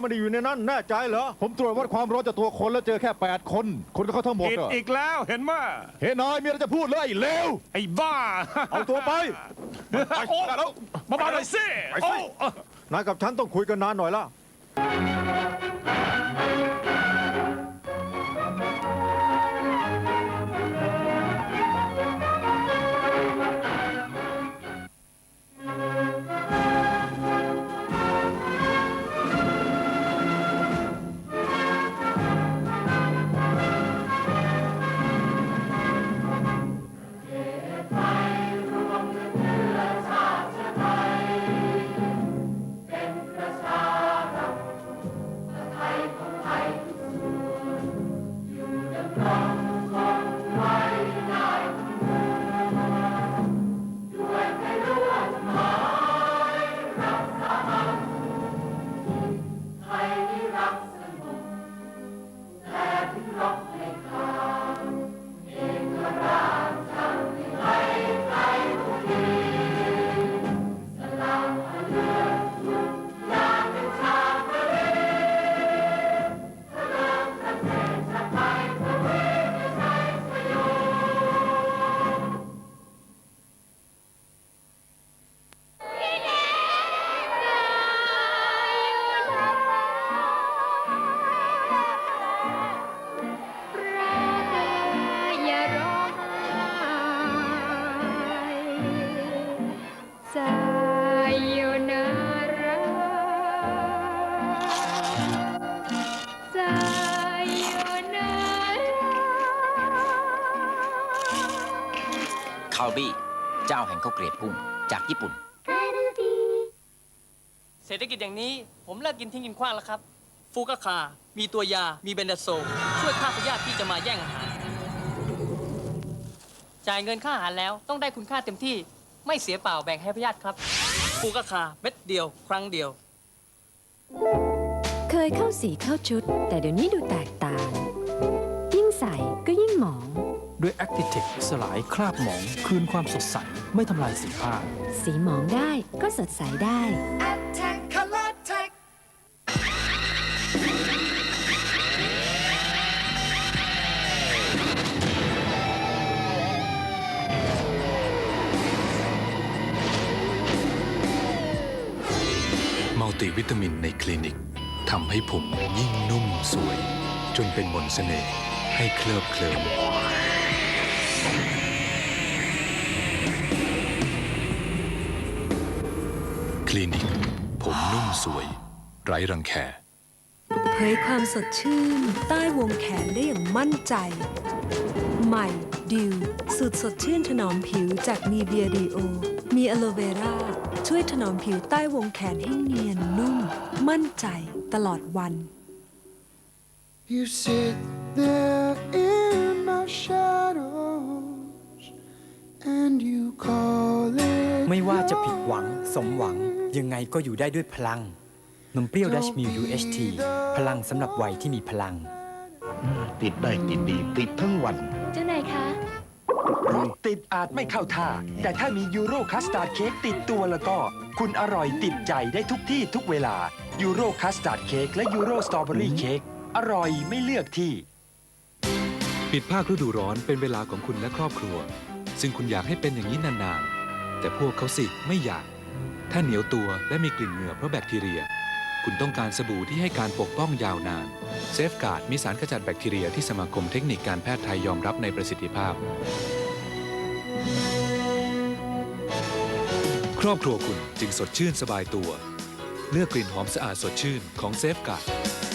ไม่ได้อยู่ในนั้นแน่ใจเหรอ ผมตรวจวัดความร้อนจากตัวคนแล้วเจอแค่ 8 คน คนก็เขาทั้งหมดผิดอะอีกแล้วเห็นไหมเฮ้ยนายมีอะไรจะพูดเลยไอ้เลวไอ้บ้าเอาตัวไป โอ้มาบ้าหน่อยสิโอ้ นายกับฉันต้องคุยกันนานหน่อยละ คาลบี้เจ้าแห่งข้าวเกรียบกุ้งจากญี่ปุ่น เศรษฐกิจอย่างนี้ผมเลิกกินทิ้งกินขว้างแล้วครับ ฟูกาคา มีตัวยา มีเบนดาโซลช่วยฆ่าพยาธิที่จะมาแย่งอาหาร จ่ายเงินค่าอาหารแล้วต้องได้คุณค่าเต็มที่ ไม่เสียเปล่าแบ่งให้พยาธิครับ ฟูกาคาเม็ดเดียว ครั้งเดียว เคยเข้าสีเข้าชุด แต่เดี๋ยวนี้ดูแตกต่าง ยิ่งใส่ก็ยิ่งหมอง ด้วย Actitech สลายคราบหมองคืนความสดใส ไม่ทำลายสีผ้า สีหมองได้ก็สดใสได้มัลติวิตามินในคลินิกทำให้ผมยิ่งนุ่มสวย จนเป็นมนต์เสน่ห์ให้เคลิบเคลิ้ม ลินิก ผมนุ่มสวย ไร้รังแค เผยความสดชื่น ใต้วงแขนได้อย่างมั่นใจ ใหม่ดิวสูตรสดชื่นถนอมผิวจากนีเวียดีโอ มีอะโลเวราช่วยถนอมผิวใต้วงแขนให้เนียนนุ่ม มั่นใจตลอดวัน You sit there in my shadows and you call it ไม่ว่าจะผิดหวังสมหวัง ยังไงก็อยู่ได้ด้วยพลัง นมเปรี้ยวดัชมิล UHT พลังสำหรับวัยที่มีพลัง ติดได้ติดดีติดทั้งวัน เจ้านายคะรถติดอาจไม่เข้าท่า แต่ถ้ามียูโรคัสตาร์ดเค้กติดตัวแล้วก็ คุณอร่อยติดใจได้ทุกที่ทุกเวลา ยูโรคัสตาร์ดเค้กและยูโรสตรอเบอรี่เค้กอร่อยไม่เลือกที่ ปิดภาคฤดูร้อนเป็นเวลาของคุณและครอบครัว ซึ่งคุณอยากให้เป็นอย่างนี้นานๆ แต่พวกเขาสิไม่อยาก ถ้าเหนียวตัวและมีกลิ่นเหงื่อเพราะแบคทีเรีย คุณต้องการสบู่ที่ให้การปกป้องยาวนาน เซฟการ์ดมีสารขจัดแบคทีเรียที่สมาคมเทคนิคการแพทย์ไทยยอมรับในประสิทธิภาพ ครอบครัวคุณจึงสดชื่นสบายตัว เลือกกลิ่นหอมสะอาดสดชื่นของเซฟการ์ด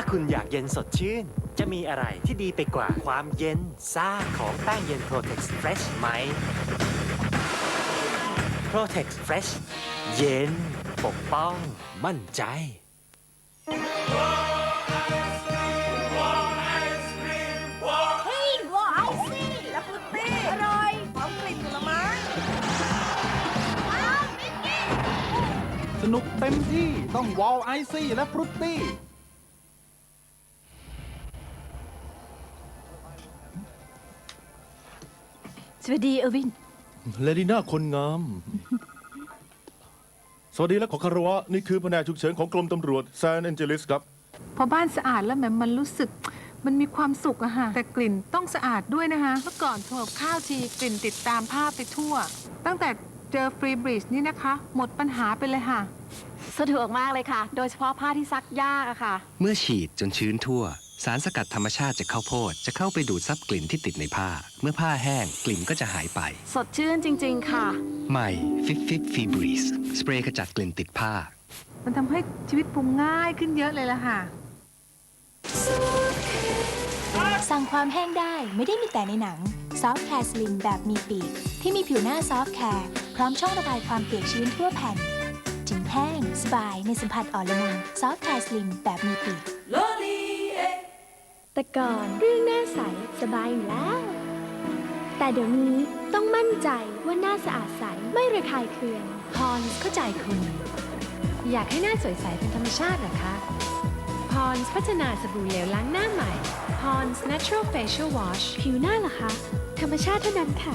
ถ้าคุณอยากเย็นสดชื่น จะมีอะไรที่ดีไปกว่าความเย็นซ่าของแป้งเย็น Protex Fresh ไหม Protex Fresh เย็น ปกป้อง มั่นใจ เฮ้ยว้าวสิแล้วฟรุตตี้อร่อยหอมกลิ่นผลไม้ว้าวมิกกี้ สนุกเต็มที่ต้องวอลไอซี่และฟรุตตี้ วัสดีเออร์วิน เลดิน่าคนงาม สวัสดีและขอคารวะ นี่คือแผนกฉุกเฉินของกรมตำรวจแซนแอนเจลิสครับ พอบ้านสะอาดแล้วแหมมันรู้สึกมันมีความสุขอะค่ะแต่กลิ่นต้องสะอาดด้วยนะคะเมื่อก่อนโทกับข้าวทีกลิ่นติดตามผ้าไปทั่ว ตั้งแต่เจอฟรีบริดจ์นี่นะคะ หมดปัญหาไปเลยค่ะ สะดวกมากเลยค่ะ โดยเฉพาะผ้าที่ซักยากอะค่ะ เมื่อฉีดจนชื้นทั่ว สารสกัดธรรมชาติจากข้าวโพดจะเข้าไปดูดซับกลิ่นที่ติดในผ้า เมื่อผ้าแห้งกลิ่นก็จะหายไป สดชื่นจริง ๆ ค่ะ ใหม่ฟิฟฟิฟฟีบรีสสเปรย์ขจัดกลิ่นติดผ้า มันทำให้ชีวิตปรุงง่ายขึ้นเยอะเลยละค่ะ สั่งความแห้งได้ไม่ได้มีแต่ในหนังซอฟต์แคร์สลิมแบบมีปีก ที่มีผิวหน้าซอฟต์แคร์พร้อมช่องระบายความเปียกชื้นทั่วแผ่นจึงแห้ง สบายในสัมผัสอ่อนละมุนซอฟต์แคร์สลิมแบบมีปีก แต่ก่อนเรื่องหน้าใสสบายอยู่แล้ว แต่เดี๋ยวนี้ต้องมั่นใจว่าหน้าสะอาดใสไม่ระคายเคือง พรเข้าใจคุณ อยากให้หน้าสวยใสเป็นธรรมชาติเหรอคะ พรพัฒนาสบู่เหลวล้างหน้าใหม่ พร Natural Facial Wash ผิวหน้าเหรอคะ ธรรมชาติเท่านั้นค่ะ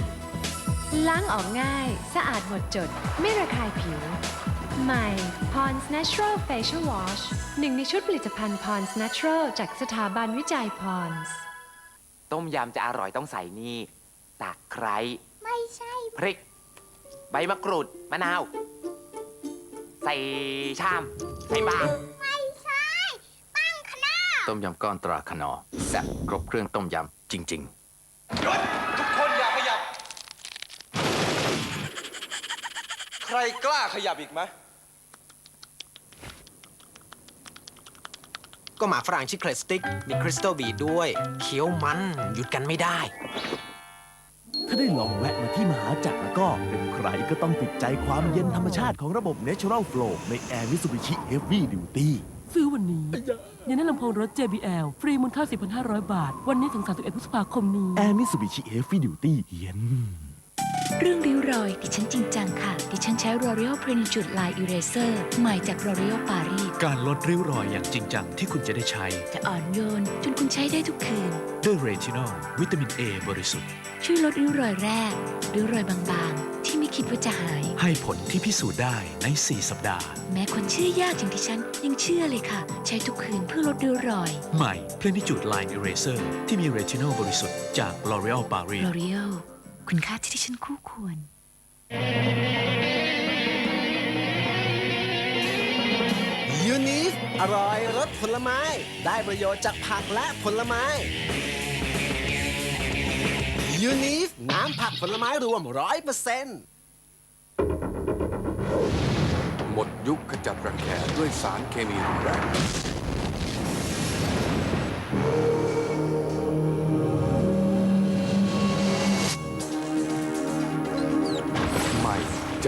ล้างออกง่าย สะอาดหมดจด ไม่ระคายผิว ใหม่ Pond's Natural Facial Wash หนึ่งในชุดผลิตภัณฑ์ Pond's Natural จากสถาบันวิจัย Pond's ต้มยำจะอร่อยต้องใส่นี่ตะไคร้ไม่ใช่พริก ใบมะกรูด มะนาว ใส่ชาม ใส่บาไม่ใช่ตั้งคณะต้มยำก้อนตราขนอแซ่บครบเครื่องต้มยำจริงๆทุกคนอย่าขยับ ใครกล้าขยับอีกไหม ก็หมาฝรั่งชื่อเครสติก มีคริสตัลบีดด้วยเคี้ยวมันหยุดกันไม่ได้ ถ้าได้ลองแวะมาที่มหาจักรแล้วก็เป็นใครก็ต้องติดใจความเย็นธรรมชาติของระบบ Natural Flow ใน Air Mitsubishi Heavy Duty ซื้อวันนี้ยังได้ลำโพงรถ JBL ฟรีมูลค่า 4,500 บาท วันนี้ถึง 31 พฤษภาคมนี้ Air Mitsubishi Heavy Duty เย็น เรื่องริ้วรอย ดิฉันจริงจังค่ะ ดิฉันใช้ L'Oreal Plenitude Line Eraser ใหม่จาก L'Oreal Paris การลดริ้วรอยอย่างจริงจังที่คุณจะได้ใช้ จะอ่อนโยน จนคุณใช้ได้ทุกคืน ด้วยเรทินอลวิตามินเอบริสุทธิ์ ช่วยลดริ้วรอยแรกริ้วรอยบางๆ ที่ไม่คิดว่าจะหาย ให้ผลที่พิสูจน์ได้ใน 4 สัปดาห์ แม้คนเชื่อยากอย่างที่ฉันยังเชื่อเลยค่ะ ใช้ทุกคืนเพื่อลดริ้วรอย ใหม่ Plenitude Line Eraser ที่มีเรทินอลบริสุทธิ์จาก L'Oreal Paris L'Oreal คุณค่าที่ดิฉันคู่ควร ยูนิฟอร่อยรสผลไม้ ได้ประโยชน์จากผักและผลไม้ยูนิฟน้ำผักผลไม้รวมร้อยเปอร์เซ็นต์หมดยุคขจัดรังแคด้วยสารเคมีรุนแรง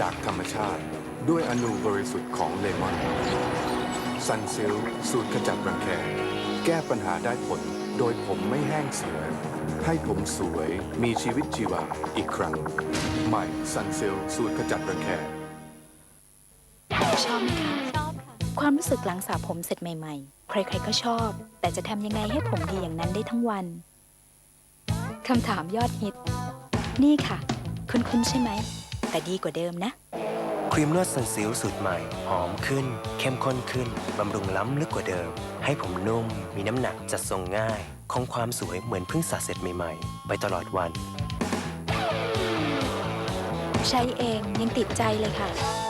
จากธรรมชาติด้วยอนูบริสุทธิ์ของเลมอนซันซิลสูตรขจัดรังแค แก้ปัญหาได้ผลโดยผมไม่แห้งเสีย ให้ผมสวยมีชีวิตชีวาอีกครั้ง ใหม่ซันซิลสูตรขจัดรังแค ชอบไหมคะชอบค่ะความรู้สึกหลังสระผมเสร็จใหม่ ๆ ใครๆก็ชอบ แต่จะทำยังไงให้ผมดีอย่างนั้นได้ทั้งวันคำถามยอดฮิต นี่ค่ะ คุ้นๆใช่ไหม แต่ดีกว่าเดิมนะ ครีมนวดสันซิลสูตรใหม่ หอมขึ้น เข้มข้นขึ้น บำรุงล้ำลึกกว่าเดิม ให้ผมนุ่ม มีน้ำหนักจัดทรงง่าย คงความสวยเหมือนเพิ่งสระเสร็จใหม่ๆ ไปตลอดวัน ใช้เองยังติดใจเลยค่ะ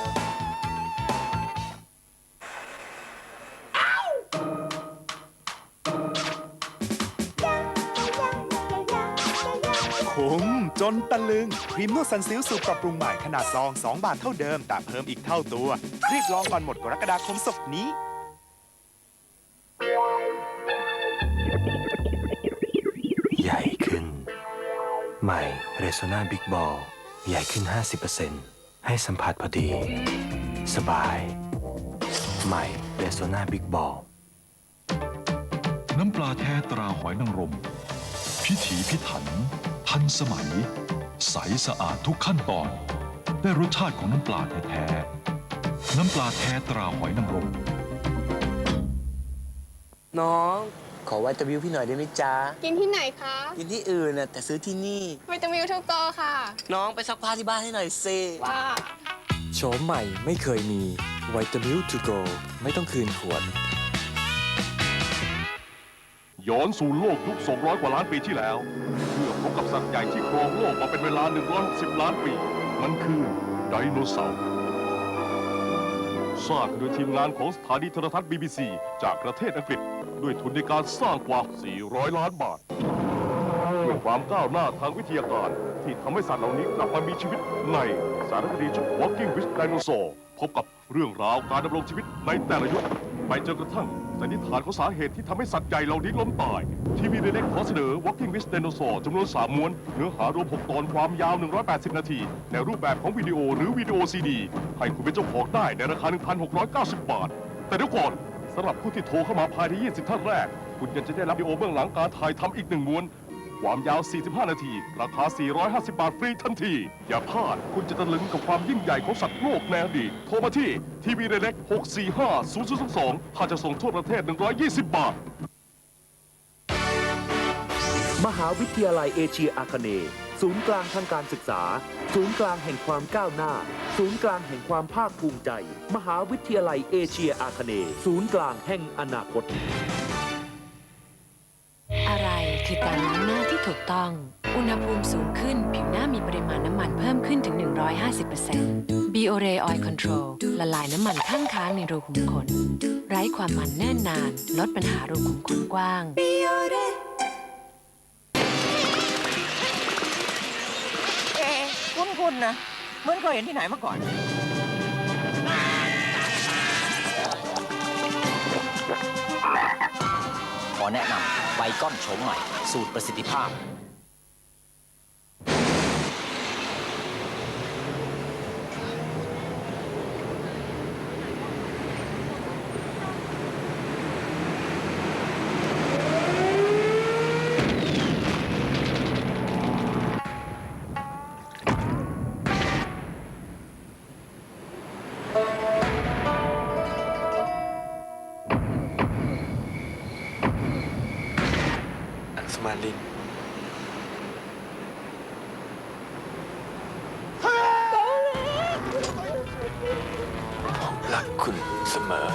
นตะลึงครีมนวดซันซิลสูตรปรับปรุงใหม่ขนาดซอง 2 บาทเท่าเดิม แต่เพิ่มอีกเท่าตัวรีบลองก่อนหมดกรกฎาคมศกนี้ ใหญ่ขึ้น ใหม่ เรโซนาบิ๊กบอล ใหญ่ขึ้น 50%ให้สัมผัสพอดี สบาย ใหม่ เรโซนาบิ๊กบอล น้ำปลาแท้ตราหอยนางรม พิถีพิถัน ทันสมัย ใสสะอาดทุกขั้นตอน ได้รสชาติของน้ำปลาแท้ๆน้ำปลาแท้ตราหอยนางรมน้อง ขอไวตามิวพี่หน่อยได้ไหมจ๊ะ กินที่ไหนคะกินที่อื่นน่ะแต่ซื้อที่นี่ วิตามินทุกโตค่ะ น้องไปซักผ้าที่บ้านให้หน่อยสิว่าโฉมใหม่ไม่เคยมีไวตามิลทูโกไม่ต้องคืนขวด ย้อนสู่โลกยุค200 กว่าล้านปีที่แล้วเพื่อพบ กับสัตว์ใหญ่ที่ครองโลกมาเป็นเวลา 160 ล้านปี มันคือไดโนเสาร์สร้างโดยทีมงานของสถานีโทรทัศน์ BBC จากประเทศอังกฤษ ด้วยทุนในการสร้างกว่า 400 ล้านบาทด้วยความก้าวหน้าทางวิทยาการ ที่ทำให้สัตว์เหล่านี้กลับมามีชีวิตในสารคดีชุด Walking with Dinosaur พบกับเรื่องราวการดำรงชีวิตในแต่ละยุคไปจนกระทั่ง สันนิษฐานของสาเหตุที่ทำให้สัตว์ใหญ่เหล่านี้ล้มตาย ทีวีเล็กขอเสนอ Walking with Dinosaur จำนวน 3 ม้วน เนื้อหารวม 6 ตอนความยาว 180 นาที ในรูปแบบของวิดีโอหรือวิดีโอซีดี ให้คุณเป็นเจ้าของได้ในราคา 1,690 บาท แต่เดี๋ยวก่อนสำหรับผู้ที่โทรเข้ามาภายใน 20 ท่านแรก คุณยังจะได้รับวิดีโอเบื้องหลังการถ่ายทำอีกหนึ่งม้วน ความยาว 45 นาที ราคา 450 บาทฟรีทันที อย่าพลาด คุณจะตะลึงกับความยิ่งใหญ่ของสัตว์โลกในอดีต โทรมาที่ทีวีเล็ก645 0022ค่าจะส่งทั่วประเทศ 120 บาท มหาวิทยาลัยเอเชียอาคเนย์ศูนย์กลางทางการศึกษา ศูนย์กลางแห่งความก้าวหน้า ศูนย์กลางแห่งความภาคภูมิใจ มหาวิทยาลัยเอเชียอาคเนย์ศูนย์กลางแห่งอนาคต ถูกต้อง อุณหภูมิสูงขึ้น ผิวหน้ามีปริมาณน้ำมันเพิ่มขึ้นถึง 150% Biore Oil Control ละลายน้ำมันข้างค้างในรูขุมขน ไร้ความมันแน่นนาน ลดปัญหารูขุมขนกว้าง เอ๊ะคุ้นๆนะ เหมือนเคยเห็นที่ไหนมาก่อน แนะนำไบก้อนโฉมใหม่ สูตรประสิทธิภาพ สมาลินผมรักคุณเสมอ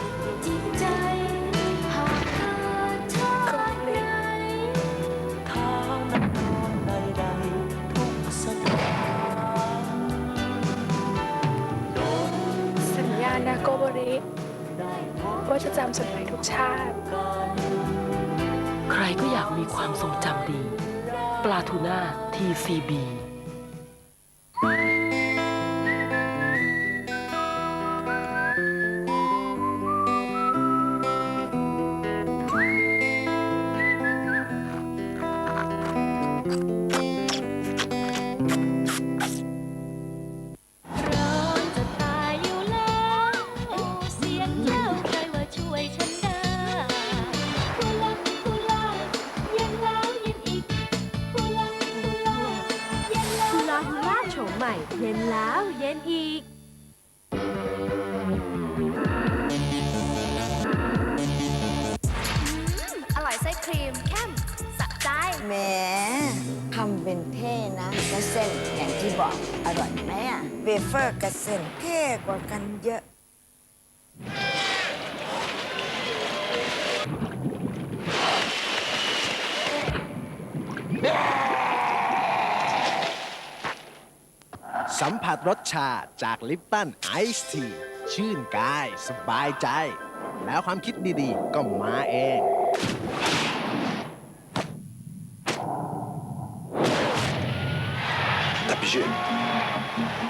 สัญญานะโกโบริ ว่าจะจำสมัยทุกชาติ ความทรงจำดี ปลาทูน่า TCB จะ บอก อร่อยไหมอะเวเฟอร์กับเส้นเท่กว่ากันเยอะ สัมผัสรสชาติจากลิปตันไอซ์ทีชื่นกาย สบายใจ แล้วความคิดดีๆ ก็มาเอง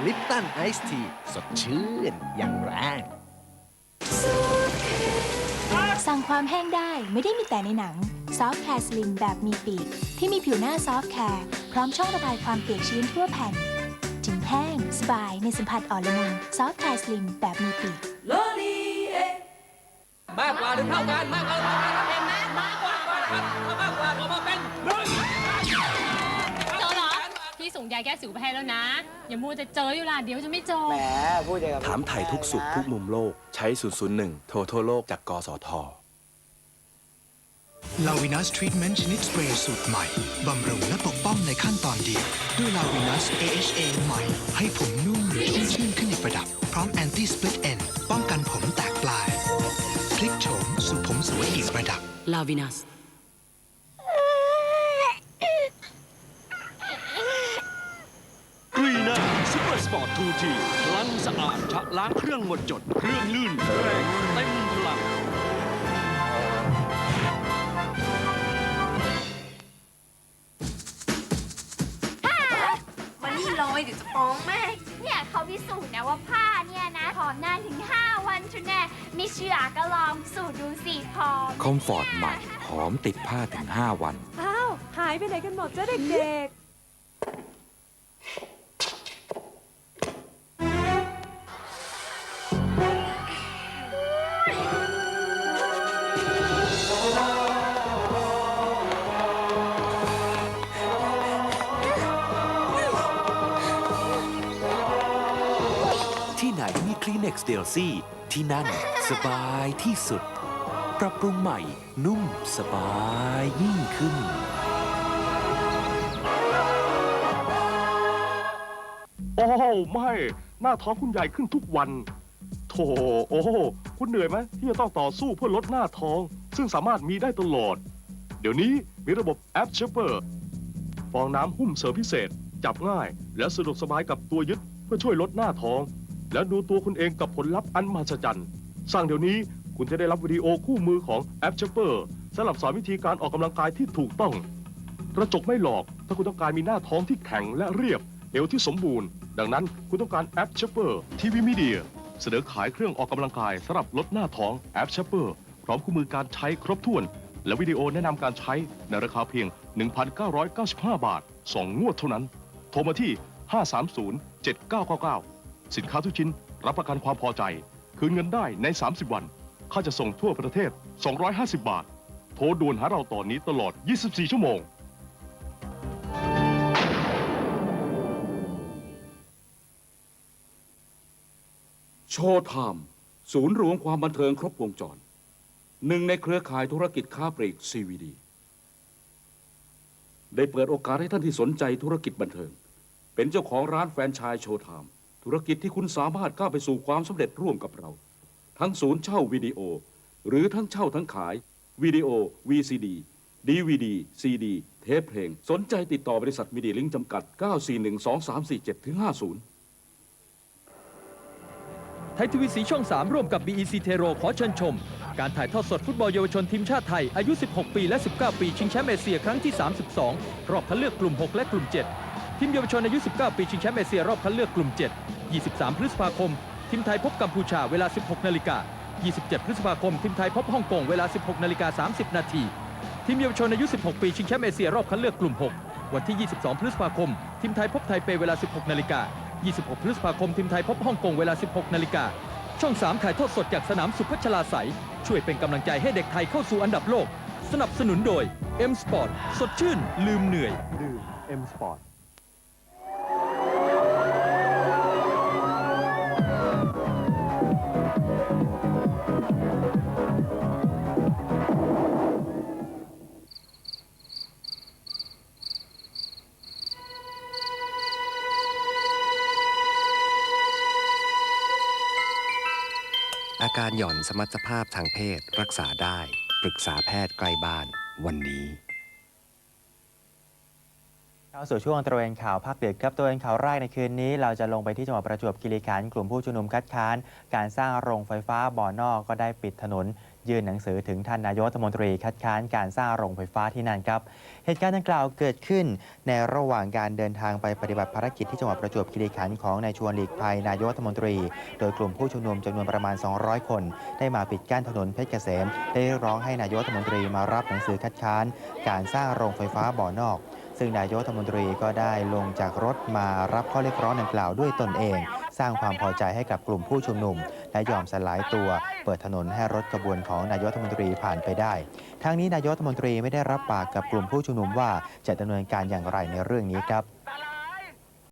ลิปตันไอซ์ทีสดชื่นอย่างแรง สั่งความแห้งได้ไม่ได้มีแต่ในหนังซอฟต์แคร์สลิมแบบมีปีก ที่มีผิวหน้าซอฟต์แคร์พร้อมช่องระบายความเปียกชื้นทั่วแผ่นจึงแห้ง สบายในสัมผัสอ่อนละมุนซอฟต์แคร์สลิมแบบมีปีก มากกว่าหรือเท่ากันมากกว่าหรือเท่ากัน ส่งยาแก้สิวไปให้แล้วนะ อย่ามัวจะเจออยู่ล่ะเดี๋ยวจะไม่เจอ แหมพูดอย่างถามไทยทุกสุขทุกมุมโลกใช้ 001 โทรทั่วโลกจากกสท ลาวินัสทรีทเมนต์ชนิดสเปรย์สูตรใหม่ บำรุงและปกป้องในขั้นตอนเดียว ด้วยลาวินัส AHA ใหม่ ให้ผมนุ่มชุ่มชื่นขึ้นอีกระดับ พร้อมแอนตี้สปลิตเอนป้องกันผมแตกปลาย คลิกโฉมสู่ผมสวยอีกระดับ ลาวินัส อร์สปอร์ตทูทีพลังสะอาดชะล้างเครื่องหมดจด เครื่องลื่นแรงเต็มพลังวันนี้ลอยเดี๋ยวจะฟ้องแม่ เนี่ยเขาพิสูจน์นะว่าผ้าเนี่ยนะหอมนานถึง 5 วันชุนแน่ไม่เชื่อก็ลองสูตรดูสิพอม คอมฟอร์ตใหม่ หอมติดผ้าถึง 5 วัน อ้าว หายไปไหนกันหมดจ้าเด็กที่ คลีเน็กซ์เดลซี่ที่นั่นสบายที่สุด ปรับปรุงใหม่นุ่มสบายยิ่งขึ้น โอ้ไม่ หน้าท้องคุณใหญ่ขึ้นทุกวัน โถโอ้คุณเหนื่อยไหมที่จะต้องต่อสู้เพื่อลดหน้าท้อง ซึ่งสามารถมีได้ตลอด เดี๋ยวนี้มีระบบแอปเชเปอร์ฟองน้ำหุ้มเสริมพิเศษ จับง่าย และสะดวกสบายกับตัวยึดเพื่อช่วยลดหน้าท้อง และดูตัวคุณเองกับผลลัพธ์อันมหัศจรรย์สั่งเดี๋ยวนี้คุณจะได้รับวิดีโอคู่มือของแอปเชเปอร์สำหรับสอนวิธีการออกกำลังกายที่ถูกต้อง กระจกไม่หลอก ถ้าคุณต้องการมีหน้าท้องที่แข็งและเรียบ เอวที่สมบูรณ์ ดังนั้นคุณต้องการแอปเชเปอร์ทีวีมีเดียเสนอขายเครื่องออกกำลังกายสำหรับลดหน้าท้องแอปเชเปอร์พร้อมคู่มือการใช้ครบถ้วน และวิดีโอแนะนำการใช้ในราคาเพียง 1,995 บาท 2 งวดเท่านั้น โทรมาที่ 530-7999 สินค้าทุกชิ้น รับประกันความพอใจ คืนเงินได้ใน 30 วัน ค่าจะส่งทั่วประเทศ 250 บาท โทรด่วนหาเราตอนนี้ตลอด 24 ชั่วโมง โชว์ไทม์ศูนย์รวมความบันเทิงครบวงจร หนึ่งในเครือข่ายธุรกิจค้าปลีก CVD ได้เปิดโอกาสให้ท่านที่สนใจธุรกิจบันเทิง เป็นเจ้าของร้านแฟรนไชส์โชว์ไทม์ ธุรกิจที่คุณสามารถก้าวไปสู่ความสำเร็จร่วมกับเรา ทั้งศูนย์เช่าวิดีโอ หรือทั้งเช่าทั้งขาย วิดีโอ VCD DVD CD เทปเพลง สนใจติดต่อบริษัทมีเดียลิงจำกัด 9412347-50 ไทยทีวีสีช่อง 3 ร่วมกับ BEC เทโรขอเชิญชม การถ่ายทอดสดฟุตบอลเยาวชนทีมชาติไทย อายุ 16 ปีและ 19 ปี ชิงแชมป์เอเชียครั้งที่ 32 รอบคัดเลือกกลุ่ม 6 และกลุ่ม 7 ทีมเยาวชนอายุ 19 ปีชิงแชมป์เอเชียรอบคัดเลือกกลุ่ม 7 23 พฤษภาคม ทีมไทยพบกัมพูชาเวลา 16 นาฬิกา 27 พฤษภาคม ทีมไทยพบฮ่องกงเวลา 16 นาฬิกา 30 นาทีทีมเยาวชนอายุ 16 ปีชิงแชมป์เอเชียรอบคัดเลือกกลุ่ม 6 วันที่ 22 พฤษภาคม ทีมไทยพบไทเปเวลา 16 นาฬิกา 26 พฤษภาคม ทีมไทยพบฮ่องกงเวลา 16 นาฬิกา ช่อง 3 ถ่ายทอดสดจากสนามสุพัชลาไสช่วยเป็นกำลังใจให้เด็กไทยเข้าสู่อันดับโลก สนับสนุนโดย M Sport สดชื่น ลืมเหนื่อย ดื่ม M Sport การหย่อนสมรรถภาพทางเพศรักษาได้ ปรึกษาแพทย์ใกล้บ้านวันนี้เข้าสู่ช่วงตระเวนข่าวภาคเดึกครับตระเวนข่าวแรกในคืนนี้ เราจะลงไปที่จังหวัดประจวบคีรีขันธ์กลุ่มผู้ชุมนุมคัดค้าน การสร้างโรงไฟฟ้าบ่อนอกก็ได้ปิดถนน ยื่นหนังสือถึงท่านนายกรัฐมนตรีคัดค้านการสร้างโรงไฟฟ้าที่นั่นครับ เหตุการณ์ดังกล่าวเกิดขึ้นในระหว่างการเดินทางไปปฏิบัติภารกิจที่จังหวัดประจวบคีรีขันธ์ของนายชวนหลีกภัยนายกรัฐมนตรี โดยกลุ่มผู้ชุมนุมจำนวนประมาณ 200 คน ได้มาปิดกั้นถนนเพชรเกษม ได้ร้องให้นายกรัฐมนตรีมารับหนังสือคัดค้าน การสร้างโรงไฟฟ้าบ่อนอก ซึ่งนายกรัฐมนตรีก็ได้ลงจากรถมารับข้อเรียกร้องดังกล่าวด้วยตนเอง สร้างความพอใจให้กับกลุ่มผู้ชุมนุม และยอมสลายตัว เปิดถนนให้รถขบวนของนายกรัฐมนตรีผ่านไปได้ ทั้งนี้นายกรัฐมนตรีไม่ได้รับปากกับกลุ่มผู้ชุมนุมว่าจะดำเนินการอย่างไรในเรื่องนี้ครับ